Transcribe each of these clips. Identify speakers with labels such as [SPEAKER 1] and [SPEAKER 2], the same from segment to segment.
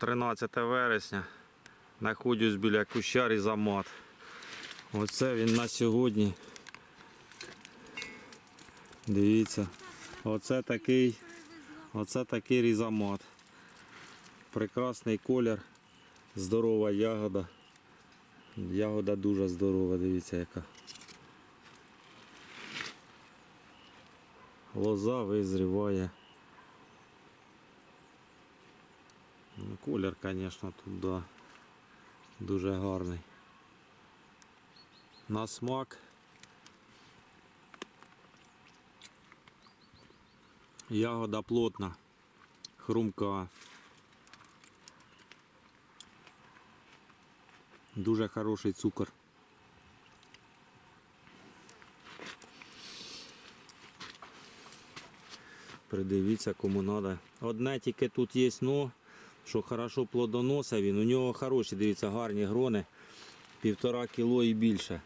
[SPEAKER 1] 13 вересня. Знаходжусь біля куща різомат. Оце він на сьогодні. Дивіться. Оце такий, оце такий різомат. Прекрасний колір, здорова ягода. Ягода дуже здорова, дивіться яка. Лоза визріває. Ну, колір, звісно, тут да, дуже гарний. На смак. Ягода плотна, хрумка. Дуже хороший цукор. Придивіться, кому треба. Одне тільки тут є но, що хорошо плодоносить він. У нього хороші, дивіться, гарні грони, півтора кіло і більше.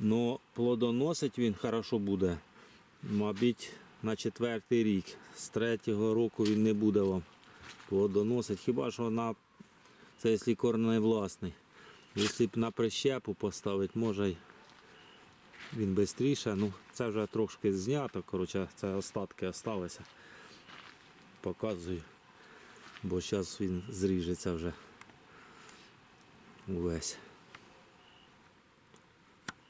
[SPEAKER 1] Но плодоносить він хорошо буде, мабуть, на четвертий рік. З третього року він не буде вам плодоносить. Хіба що на це якщо корний власний. Якщо б на прищепу поставити, може він швидше. Ну, це вже трошки знято, коротше, це остатки залишилися. Показую. Бо зараз він зріжеться вже увесь.